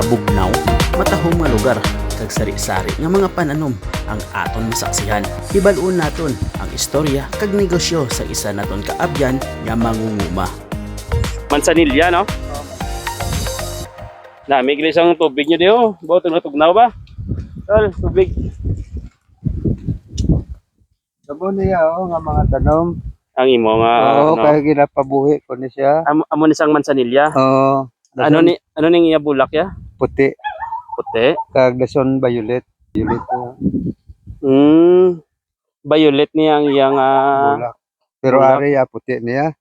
mabugnaw, matahong nga lugar, kag sari-sari nga mga pananom ang aton masaksihan. Hibalun naton ang istorya kag negosyo sa isa naton kaabyan nga mangunguma. Mansanilya, no? Na, may gilisang tubig nyo diyo. Bawa itong natugnaw ba? Tol, tubig. Sabo niya oh, nga mga tanom. Ang imo nga, Oo, ano, kaya ginapabuhi ko ni siya. amo, amo ni sang mansanilya. Oo. ano ni, ano ning iya bulak ya? Puti Puti. kag dason violet. Violet na Hmm. Violet niya ang iyang ah, bulak. Pero bulak. ari ya puti niya.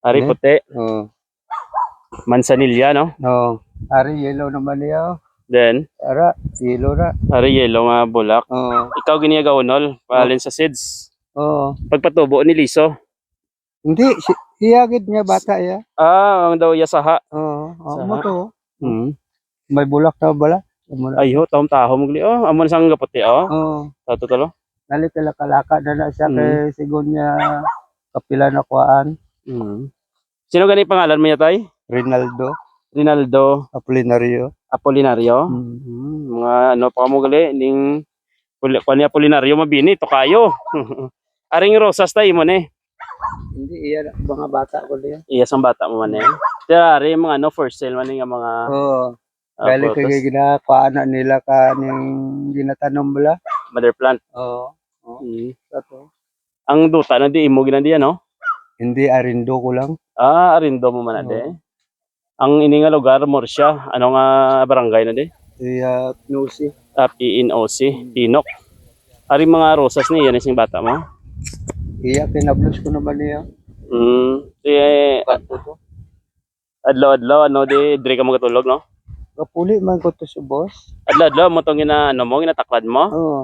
ari Ne? puti. Oo. Mansanilya, no? Oo. Ari yellow naman niya. oh. Then, Ara, yellow ra. ari yellow nga bulak. Oo. Ikaw giniya gaunol, palin sa seeds. Oo. Pagpatubo ni Liso. Hindi, si, iyagid niya bata ya. Ah, ang daw iya saha. Oo. Oo, Sa- mo to. Hmm. May bulak na bala. Amo na. Ay ho, taom taho mo Oh, amo na sang gaputi, oh. Oo. Tato talo. Nali kala kalaka na na siya Mm. kay sigon niya kapila na kuan. Hmm. Sino gani pangalan mo niya, tay? Rinaldo Rinaldo Apolinario. Apolinario. Mm. Hmm, mga ano pa mo gali ning puli pa ni Apolinario mabini to kayo. Aring rosas tay mo ni. Hindi iya mga bata ko niya. Iya sang bata mo man eh. Ari mga ano for sale man nga mga Oo. Ah, Bali photos. kay ginakuha na nila ka ning ginatanom bala. mother plant. Oo. Hmm. Sato. Ang duta na di imo ginandi ano? Hindi arindo ko lang. Ah, arindo mo man ade. Ang ini nga lugar Morsya, ano nga barangay na di? Iya Nusi. Ah, PNOC, Tinok. Ari mga rosas ni yan sing bata mo. Iya kinablos ko naman niya. Hmm. Eh, Kanto to. adlaw-adlaw ano di dire ka magatulog no? Kapuli man ko to sa boss. Adlaw-adlaw mo tong gina ano mo ginataklad mo. Oo.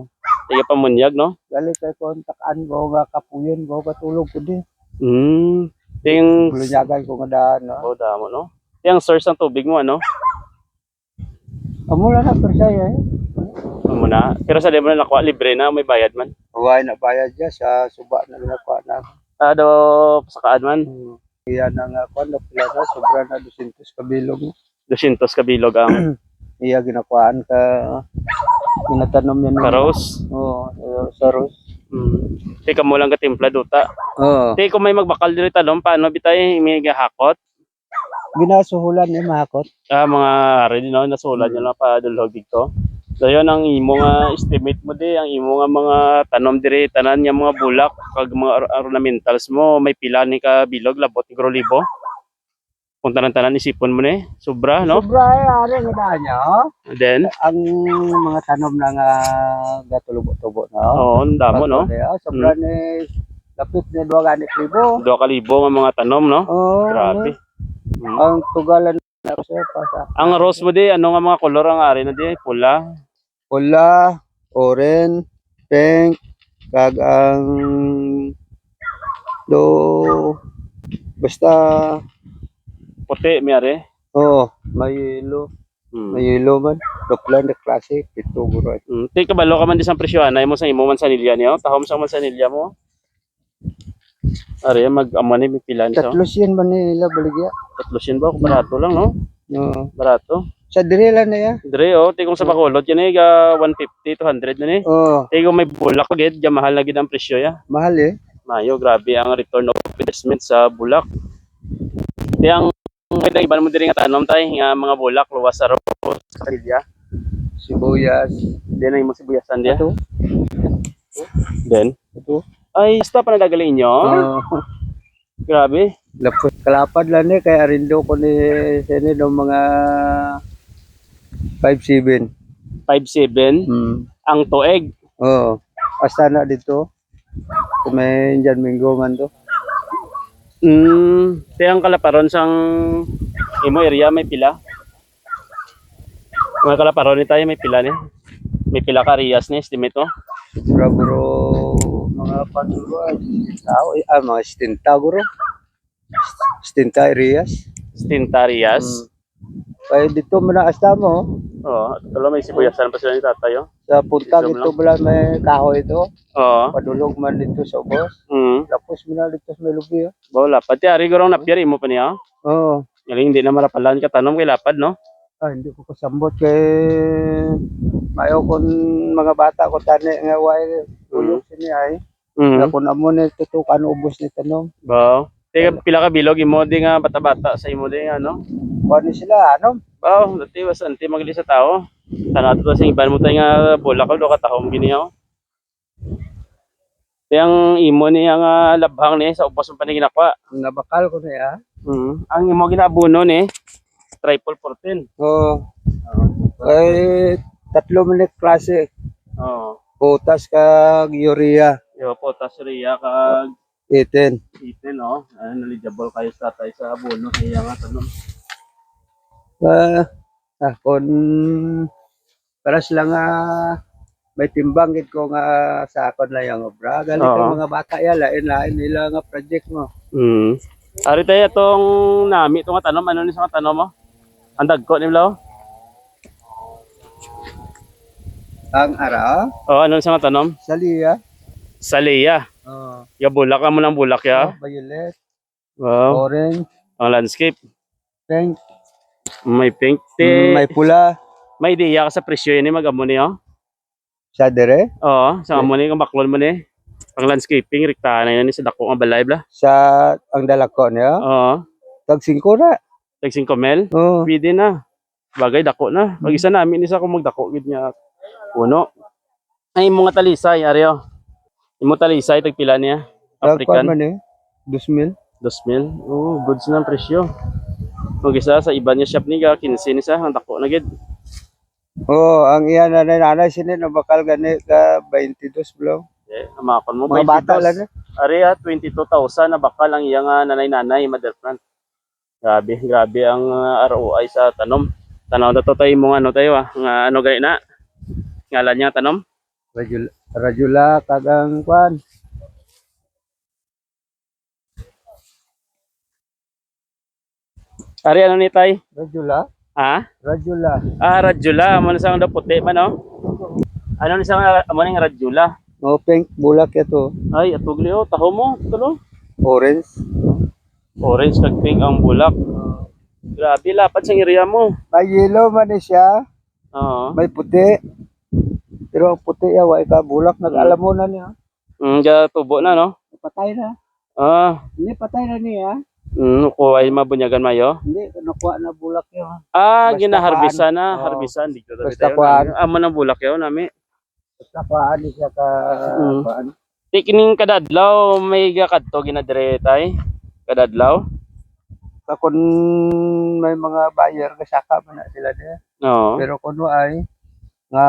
Tiga pamunyag no? Gali kay kontakan ko nga kapuyon ko katulog ko di. Hmm. Ting Bulunyagan ko nga daan. No? oh, damo no. Yang source ng tubig mo ano? Amo na persaya eh. Ano na. Pero sa demo na nakuha libre na may bayad man. Huwag na bayad dyan sa suba na ginakuha na. Ah, do sakaan man. Hmm. Iya na nga ko na pila na sobra na 200 kabilog. 200 kabilog ang Iya ginakuhaan ka ginatanom yan. karos. Oo, sa ros. Hmm. Tika mo lang katimpla duta. Oo. Te kung may magbakal diri talong paano bitay may gahakot? Ginasuhulan eh mahakot. Ah, mga ready no nasulat nyo lang pa dulhog dito. So yun ang imo nga estimate mo di, ang imo nga mga tanom diri tanan nga mga bulak kag mga or- ornamentals mo may pila ni ka bilog labot ni libo. Kung tanan-tanan isipon mo ni, sobra no? Sobra eh, ari nga daan niya. oh. Then, Ang mga tanom na nga gatulubo-tubo na. oo, ang damo no. Eh, Sobra ni lapit ni duwa gani kribo. Do kalibo nga mga tanom no. Oo. Grabe. ano, Mm. Ang tugalan na siya pa sa Ang rose mo di, ano nga mga kolor ang ari na di? Pula. pula, orange, pink, kag ang do basta Puti, may ari. oh may yellow Hmm. may yellow man doplan the classic ito guro eh. Mm. Ti kabalo ka man di sa presyohan ay mo sa imo man sanilya niyo. Tahom sa man sanilya mo. Ari mag amo ni may pilan so. tatlo siyan man nila baligya Tatlo sin ba barato lang no? no Barato. sa direla na ya Dire oh, ti kung sa Bacolod yan ay ga 150 to 100 na ni. oh Ti kung may bulak ko gid, ga mahal na gid ang presyo ya. mahal eh Mayo grabe ang return of investment sa bulak. Ti ang may iban mo diri nga tanom tay nga mga bulak luwas sa ro sa kanilya. sibuyas Di na imo sibuyasan dia. ito Then ito ay stop na nagaling inyo. oh Grabe. lapot kalapad lang eh kay arindo ko ni sini do mga 57 5'7 hmm ang tuig. Oo. Asa na dito? May dyan minggo man to. Mm, te ang kalaparon sang imo area may pila. Mga kalaparon ni tayo may pila ni. May pila ka areas ni estimate oh. Bro, bro, mga panuro, tao, ah, mga stinta, bro. Stinta areas. Stinta areas. Hmm. Kaya dito manaas na mo. Oo, oh, may sibuyasan pa sila ni tatay oh. Sa punta Isam dito bala may kahoy ito. Oo. Padulog man dito sa ubos. Mm. Tapos mo na dito sa may lubi. oh. Bola, pati ari gorong napyari mo pa niya. oh. Oo. Galing hindi na marapalan ka tanom kay lapad no. Ah, hindi ko kasambot kay mayo kon mga bata ko tani nga way ulog sini ay. Mm. Mm. Kung amo ni tutukan ubos ni tanom. Ba. Teka pila ka bilog imo di nga bata-bata sa imo di nga ano. Kuha ni sila ano? Ba, dati was anti magli sa tao. Tanato to sa iban mo tay nga bola ka do ka tahom gini ako. Yang imo ni ang ah, labhang ni sa ubos pa ni ginakwa. Nabakal ko na ya. Mm. Ang imo ginabuno ni triple 14. Oo. Ay tatlo man ni klase. Oh. Potas kag urea. Yo potasria kag 18. itin no. Ano eligible kayo sa tatay sa abono kaya nga tanong. Ah, ah kon para sila nga may timbang gid ko nga sa akon lang yung obra. Galing Oo. mga bata ya lain lain nila nga project mo. Mm. Ari tayo itong nami itong tanom ano ni sa tanom mo? Ang dagko ni Lao? Ang ara Oh, ano sa tanom? sa liya. Salaya. Oh, Ya bulak ka mo ng bulak ya. violet, Wow. orange, Ang landscape. pink, May pink. mm, Te, may pula may ideya ka sa presyo yun eh, mag-amo niyo. sa dire. Oo, sa amo ni, kung baklon mo ni. Ang landscaping, riktahan na yun eh, sa dako nga balay bla. Sa ang dalako niya. Oo, Tag 5 na. tag 5 mil. Oh, Pwede na. Bagay, dako na. Pag isa namin, isa kung magdako, gid niya. Puno. Ay, mga talisay, Aryo. Imo talisay, tagpila niya. tag African. man eh. 2,000. 2,000. Oh, goods na ang presyo. Mag isa sa iba niya shop ni ka, 15 ni sa, ang dako na gid. Oh, ang iya na nanay sini na bakal gani ka 22 blo. Eh, amakon mo. Mga bata lang eh. Ari ah, 22,000 na bakal ang iyang ah, nanay-nanay, mother plant. Grabe, grabe ang ah, ROI sa tanom. Tanaw na to tayo mong ano tayo ah, nga ano gay na. Ngalan niya tanom. Rajula, rajula kagang kwan. Ari ano ni tay? Rajula, Ha? rajula. Ah, radjula, mo na sa daw puti man no. Ano ni sa mo ning radjula? Oh, pink bulak ito. Ay, atugli oh, taho mo, tulo. Orange. Orange kag pink ang bulak. Grabe lapad sa area mo. May yellow man siya. Oo. May puti. Pero ang puti ya, wa ka bulak. Nag-alam mo na niya. Mm, tubo na no. Patay na. Ah, Hindi, patay na niya. Mm, ko ay mabunyagan mayo. Hindi, nakuha na bulak yun. Ah, Basta ginaharbisan na, kuhaan. Oo. harbisan dito Basta tayo. kuhaan. Amo ng bulak yaw nami. Basta kuhaan siya ka... Mm. kuhaan. Di kining kadadlaw may gakadto ginadire tay. Kadadlaw. Sa kung may mga buyer, kasaka man na sila niya. Oo. Pero kung ay, nga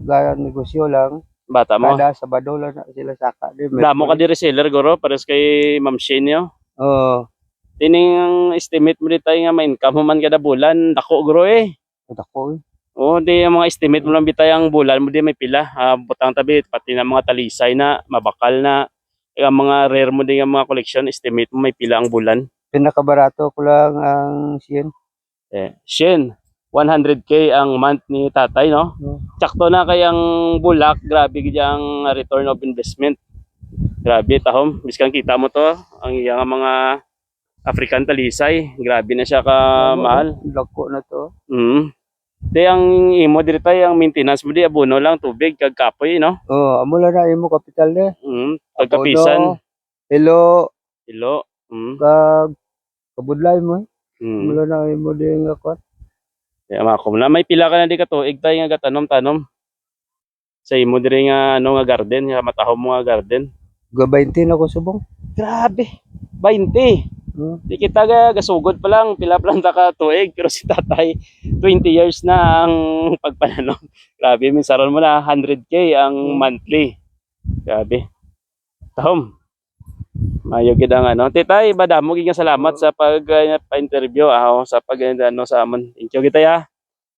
gaya negosyo lang, Bata mo. kada Sabado lang na sila saka. Damo ka di reseller goro pares kay Ma'am Shane. Oo. Tining estimate mo di tayo nga ma-income mo man kada bulan, dako gro eh. Oh, ako eh. Oo, di ang mga estimate mo lang bitay ang bulan mo di may pila. Ah, butang tabi pati na mga talisay na, mabakal na. Ang mga rare mo din ang mga collection, estimate mo may pila ang bulan. Pinakabarato ko lang ang siyen. Eh, Shen, 100k ang month ni tatay, no? No. Tsakto na kayang bulak, grabe ang return of investment. Grabe, tahom. Biskan kita mo to, ang iyang mga African talisay. Grabe na siya ka mahal. Lako na to. Mm. Di ang imo diri tayo, ang maintenance mo di abono lang, tubig, kag kapoy, no? Oh, amo na imo kapital de. Mm. Pagkapisan, Hello, ilo. Mm. kag kabudlay mo. Amo Mm. lang na imo di nga kwan. Kaya mako na may pila ka na di ka to, igtay nga gatanom-tanom. Sa imo diri nga ano nga garden, nga matahom mo nga garden. Ga 20 na ko subong. Grabe. 20. Hmm. Di kita ga gasugod pa lang, pila pa lang ta ka tuig, pero si tatay 20 years na ang pagpananom. Grabe, minsaron mo na 100k ang monthly. Grabe. Tahom. Mayo gid ang ano. Titay, badamo gid nga salamat sa pag uh, pa-interview ah, sa pag ano sa amon. Thank you kita ya.